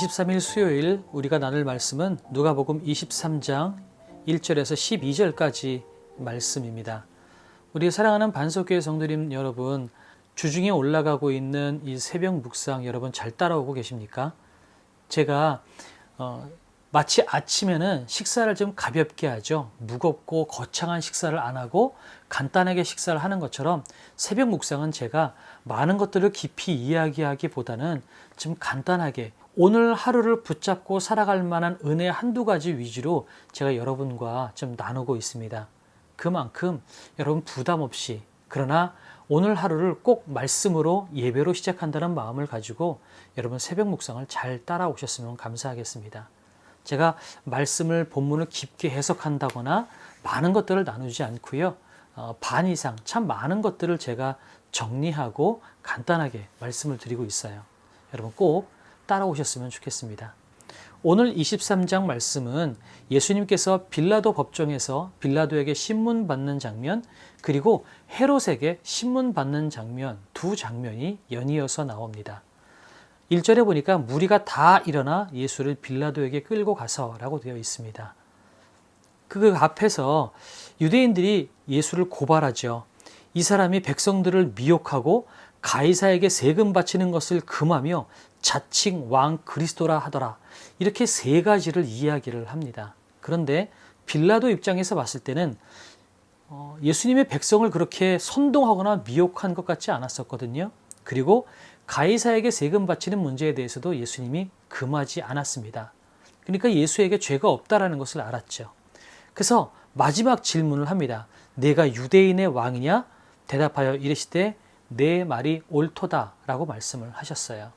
23일 수요일 우리가 나눌 말씀은 누가복음 23장 1절에서 12절까지 말씀입니다. 우리 사랑하는 반석교회 성도님 여러분, 주중에 올라가고 있는 이 새벽 묵상 여러분 잘 따라오고 계십니까? 제가 어, 마치 아침에는 식사를 좀 가볍게 하죠. 무겁고 거창한 식사를 안 하고 간단하게 식사를 하는 것처럼 새벽 묵상은 제가 많은 것들을 깊이 이야기하기보다는 좀 간단하게 오늘 하루를 붙잡고 살아갈 만한 은혜 한두 가지 위주로 제가 여러분과 좀 나누고 있습니다. 그만큼 여러분 부담 없이 그러나 오늘 하루를 꼭 말씀으로 예배로 시작한다는 마음을 가지고 여러분 새벽 묵상을 잘 따라오셨으면 감사하겠습니다. 제가 말씀을 본문을 깊게 해석한다거나 많은 것들을 나누지 않고요. 어, 반 이상 참 많은 것들을 제가 정리하고 간단하게 말씀을 드리고 있어요. 여러분 꼭 따라오셨으면 좋겠습니다. 오늘 23장 말씀은 예수님께서 빌라도 법정에서 빌라도에게 신문 받는 장면 그리고 헤롯에게 신문 받는 장면 두 장면이 연이어서 나옵니다. 1절에 보니까 무리가 다 일어나 예수를 빌라도에게 끌고 가서라고 되어 있습니다. 그 앞에서 유대인들이 예수를 고발하죠. 이 사람이 백성들을 미혹하고 가이사에게 세금 바치는 것을 금하며 자칭 왕 그리스도라 하더라. 이렇게 세 가지를 이야기를 합니다. 그런데 빌라도 입장에서 봤을 때는 어, 예수님의 백성을 그렇게 선동하거나 미혹한 것 같지 않았었거든요. 그리고 가이사에게 세금 바치는 문제에 대해서도 예수님이 금하지 않았습니다. 그러니까 예수에게 죄가 없다라는 것을 알았죠. 그래서 마지막 질문을 합니다. 내가 유대인의 왕이냐? 대답하여 이르시되 내 말이 옳도다라고 말씀을 하셨어요.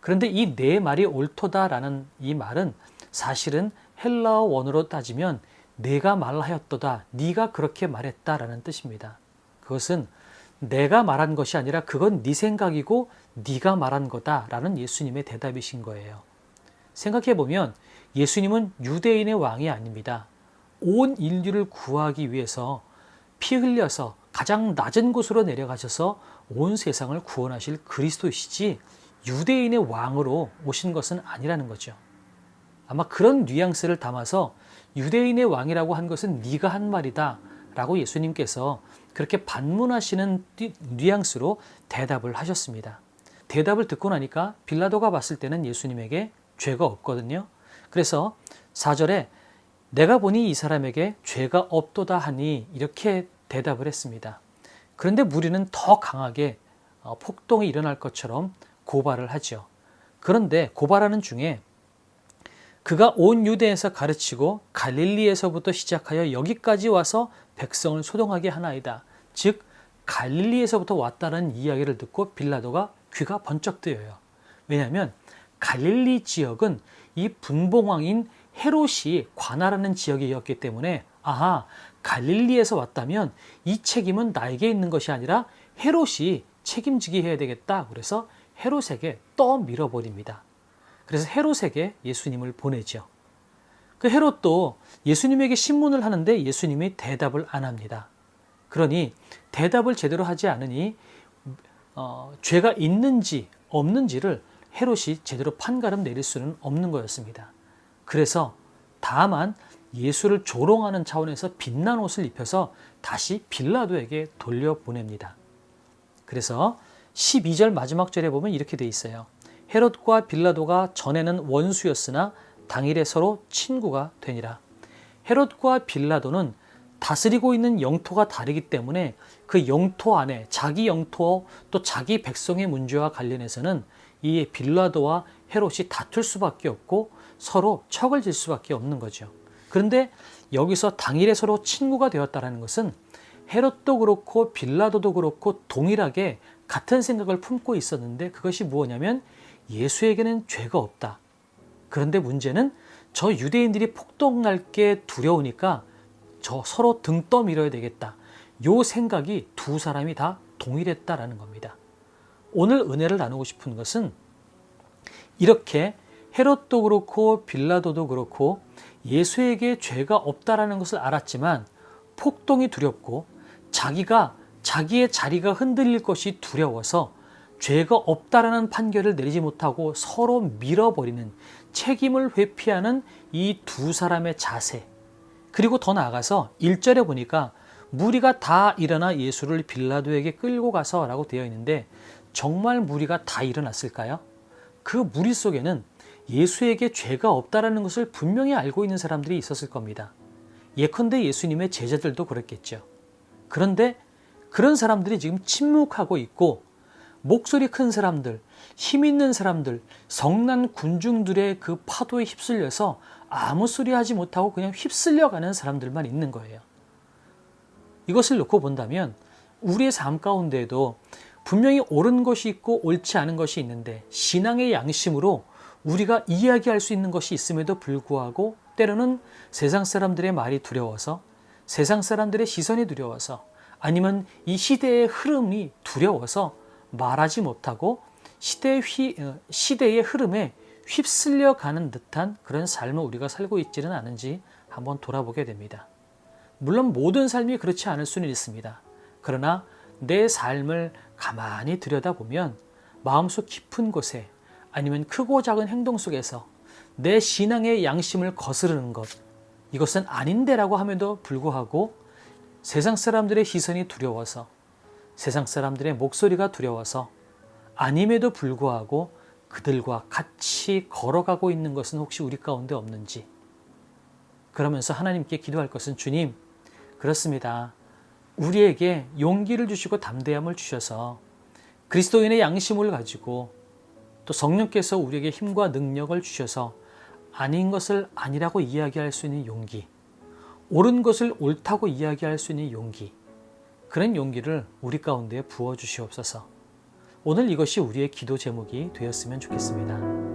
그런데 이내 말이 옳도다라는 이 말은 사실은 헬라어 원어로 따지면 내가 말하였도다, 네가 그렇게 말했다라는 뜻입니다. 그것은 내가 말한 것이 아니라 그건 네 생각이고 네가 말한 거다라는 예수님의 대답이신 거예요. 생각해 보면 예수님은 유대인의 왕이 아닙니다. 온 인류를 구하기 위해서 피 흘려서 가장 낮은 곳으로 내려가셔서 온 세상을 구원하실 그리스도이시지 유대인의 왕으로 오신 것은 아니라는 거죠. 아마 그런 뉘앙스를 담아서 유대인의 왕이라고 한 것은 네가 한 말이다 라고 예수님께서 그렇게 반문하시는 뉘앙스로 대답을 하셨습니다. 대답을 듣고 나니까 빌라도가 봤을 때는 예수님에게 죄가 없거든요. 그래서 4절에 내가 보니 이 사람에게 죄가 없도다 하니 이렇게 대답을 했습니다. 그런데 무리는 더 강하게 어, 폭동이 일어날 것처럼 고발을 하죠. 그런데 고발하는 중에 그가 온 유대에서 가르치고 갈릴리에서부터 시작하여 여기까지 와서 백성을 소동하게 하나이다. 즉 갈릴리에서부터 왔다는 이야기를 듣고 빌라도가 귀가 번쩍 뜨여요. 왜냐하면 갈릴리 지역은 이 분봉왕인 헤롯이 관할하는 지역이었기 때문에 아하 갈릴리에서 왔다면 이 책임은 나에게 있는 것이 아니라 헤롯이 책임지게 해야 되겠다. 그래서 헤롯에게 떠밀어 버립니다. 그래서 헤롯에게 예수님을 보내죠. 그 헤롯도 예수님에게 신문을 하는데 예수님이 대답을 안 합니다. 그러니 대답을 제대로 하지 않으니 어, 죄가 있는지 없는지를 헤롯이 제대로 판가름 내릴 수는 없는 거였습니다. 그래서 다만 예수를 조롱하는 차원에서 빛난 옷을 입혀서 다시 빌라도에게 돌려보냅니다. 그래서 12절 마지막 절에 보면 이렇게 돼 있어요. 헤롯과 빌라도가 전에는 원수였으나 당일에 서로 친구가 되니라. 헤롯과 빌라도는 다스리고 있는 영토가 다르기 때문에 그 영토 안에 자기 영토 또 자기 백성의 문제와 관련해서는 이 빌라도와 헤롯이 다툴 수밖에 없고 서로 척을 질 수밖에 없는 거죠. 그런데 여기서 당일에 서로 친구가 되었다는 것은 헤롯도 그렇고 빌라도도 그렇고 동일하게 같은 생각을 품고 있었는데 그것이 무엇냐면 예수에게는 죄가 없다. 그런데 문제는 저 유대인들이 폭동날 게 두려우니까 저 서로 등 떠밀어야 되겠다. 요 생각이 두 사람이 다 동일했다라는 겁니다. 오늘 은혜를 나누고 싶은 것은 이렇게 헤롯도 그렇고 빌라도도 그렇고 예수에게 죄가 없다라는 것을 알았지만 폭동이 두렵고 자기가 자기의 자리가 흔들릴 것이 두려워서 죄가 없다라는 판결을 내리지 못하고 서로 밀어버리는 책임을 회피하는 이 두 사람의 자세. 그리고 더 나아가서 1절에 보니까 무리가 다 일어나 예수를 빌라도에게 끌고 가서 라고 되어 있는데 정말 무리가 다 일어났을까요? 그 무리 속에는 예수에게 죄가 없다라는 것을 분명히 알고 있는 사람들이 있었을 겁니다. 예컨대 예수님의 제자들도 그랬겠죠. 그런데 그런 사람들이 지금 침묵하고 있고 목소리 큰 사람들, 힘 있는 사람들, 성난 군중들의 그 파도에 휩쓸려서 아무 소리 하지 못하고 그냥 휩쓸려 가는 사람들만 있는 거예요. 이것을 놓고 본다면 우리의 삶 가운데에도 분명히 옳은 것이 있고 옳지 않은 것이 있는데 신앙의 양심으로 우리가 이야기할 수 있는 것이 있음에도 불구하고 때로는 세상 사람들의 말이 두려워서 세상 사람들의 시선이 두려워서 아니면 이 시대의 흐름이 두려워서 말하지 못하고 시대의, 휘, 어, 시대의 흐름에 휩쓸려 가는 듯한 그런 삶을 우리가 살고 있지는 않은지 한번 돌아보게 됩니다. 물론 모든 삶이 그렇지 않을 수는 있습니다. 그러나 내 삶을 가만히 들여다보면 마음속 깊은 곳에 아니면 크고 작은 행동 속에서 내 신앙의 양심을 거스르는 것, 이것은 아닌데라고 함에도 불구하고 세상 사람들의 시선이 두려워서 세상 사람들의 목소리가 두려워서 아님에도 불구하고 그들과 같이 걸어가고 있는 것은 혹시 우리 가운데 없는지 그러면서 하나님께 기도할 것은 주님, 그렇습니다. 우리에게 용기를 주시고 담대함을 주셔서 그리스도인의 양심을 가지고 또 성령께서 우리에게 힘과 능력을 주셔서 아닌 것을 아니라고 이야기할 수 있는 용기, 옳은 것을 옳다고 이야기할 수 있는 용기, 그런 용기를 우리 가운데 부어 주시옵소서. 오늘 이것이 우리의 기도 제목이 되었으면 좋겠습니다.